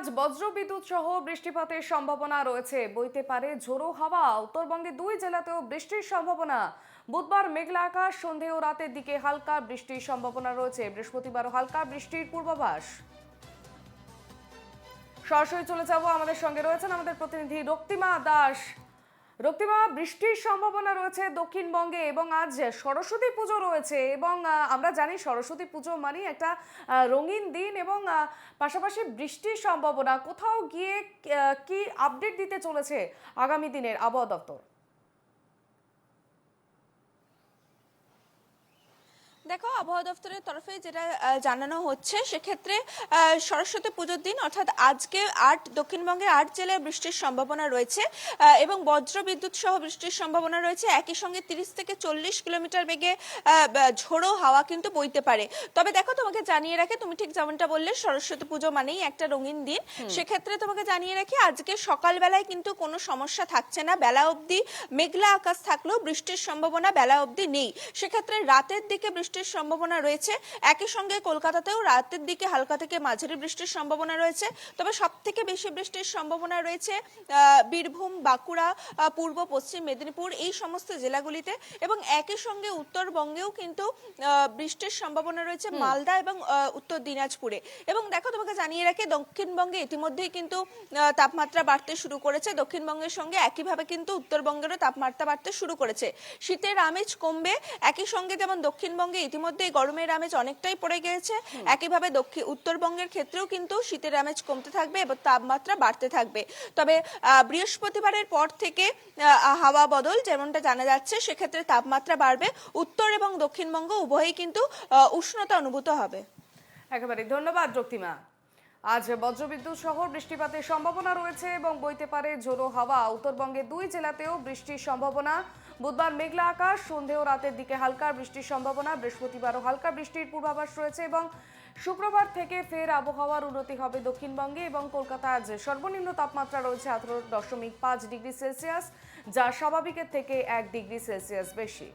আজ বজ্র বিদ্যুৎ সহ বৃষ্টিপাতের সম্ভাবনা রয়েছে। বইতে পারে ঝোড়ো হাওয়া। উত্তরবঙ্গে দুই জেলাতেও বৃষ্টির সম্ভাবনা। বুধবার মেঘলা আকাশ, সন্ধে ও রাতের দিকে হালকা বৃষ্টির সম্ভাবনা রয়েছে। বৃহস্পতিবারও হালকা বৃষ্টির পূর্বাভাস। সরাসরি চলে যাব আমাদের সঙ্গে। রয়েছেন আমাদের প্রতিনিধি রক্তিমা দাস। রক্তিমা, বৃষ্টির সম্ভাবনা রয়েছে দক্ষিণবঙ্গে এবং আজ সরস্বতী পুজো রয়েছে এবং আমরা জানি সরস্বতী পুজো মানে একটা রঙিন দিন এবং পাশাপাশি বৃষ্টির সম্ভাবনা। কোথাও গিয়ে কি আপডেট দিতে চলেছে আগামী দিনের আবহাওয়া দপ্তর? দেখো আবহাওয়া দপ্তরের তরফে যেটা জানানো হচ্ছে সেক্ষেত্রে সরস্বতী পুজোর দিন অর্থাৎ আজকে আট দক্ষিণবঙ্গের আট জেলায় বৃষ্টির সম্ভাবনা রয়েছে এবং বজ্র বিদ্যুৎ সহ বৃষ্টির সম্ভাবনা রয়েছে। একই সঙ্গে তিরিশ থেকে চল্লিশ কিলোমিটার বেগে ঝোড়ো হাওয়া কিন্তু বইতে পারে। তবে দেখো তোমাকে জানিয়ে রাখে তুমি ঠিক যেমনটা বললে সরস্বতী পুজো মানেই একটা রঙিন দিন। সেক্ষেত্রে তোমাকে জানিয়ে রাখি আজকে সকালবেলায় কিন্তু কোনো সমস্যা থাকছে না। বেলা অবধি মেঘলা আকাশ থাকলেও বৃষ্টির সম্ভাবনা বেলা অবধি নেই। সেক্ষেত্রে রাতের দিকে বৃষ্টির সম্ভাবনা রয়েছে। একই সঙ্গে কলকাতাতেও রাতের দিকে হালকা থেকে মাঝারি বৃষ্টির সম্ভাবনা রয়েছে। তবে সব থেকে বেশি বৃষ্টির সম্ভাবনা রয়েছে বীরভূম বাঁকুড়া পূর্ব পশ্চিম মেদিনীপুর এই সমস্ত জেলাগুলিতে। এবং একই সঙ্গে উত্তরবঙ্গেও কিন্তু বৃষ্টির সম্ভাবনা রয়েছে মালদা এবং উত্তর দিনাজপুরে। এবং দেখো তোমাকে জানিয়ে রাখি দক্ষিণবঙ্গে ইতিমধ্যেই কিন্তু তাপমাত্রা বাড়তে শুরু করেছে। দক্ষিণবঙ্গের সঙ্গে একইভাবে কিন্তু উত্তরবঙ্গেরও তাপমাত্রা বাড়তে শুরু করেছে। শীতের আমেজ কমবে। একই সঙ্গে যেমন দক্ষিণবঙ্গে ইতিমধ্যেই গরমের আমেজ অনেকটাই পড়ে গিয়েছে। একইভাবে দক্ষিণ উত্তরবঙ্গের ক্ষেত্রেও কিন্তু শীতের আমেজ কমতে থাকবে এবং তাপমাত্রা বাড়তে থাকবে। তবে বৃহস্পতিবারের পর থেকে হাওয়া বদল যেমনটা জানা যাচ্ছে সেক্ষেত্রে তাপমাত্রা বাড়বে। উত্তর এবং দক্ষিণবঙ্গ উভয়ই কিন্তু উষ্ণতা অনুভূত হবে। একেবারে। ধন্যবাদ রক্তিমা আজ বজ্রবিদ্যুৎ সহ বৃষ্টিপাতের সম্ভাবনা রয়েছে এবং বইতে পারে ঝোড়ো হাওয়া। উত্তরবঙ্গে দুই জেলাতেও বৃষ্টির সম্ভাবনা। বুধবার মেঘলা আকাশ সন্ধে ও রাতের দিকে হালকা বৃষ্টির সম্ভাবনা। বৃহস্পতিবারও হালকা বৃষ্টির পূর্বাভাস রয়েছে এবং শুক্রবার থেকে ফের আবহাওয়ার উন্নতি হবে দক্ষিণবঙ্গে এবং কলকাতা আজ সর্বনিম্ন তাপমাত্রা রয়েছে আঠারো দশমিক পাঁচ ডিগ্রি সেলসিয়াস, যা স্বাভাবিকের থেকে এক ডিগ্রি সেলসিয়াস বেশি।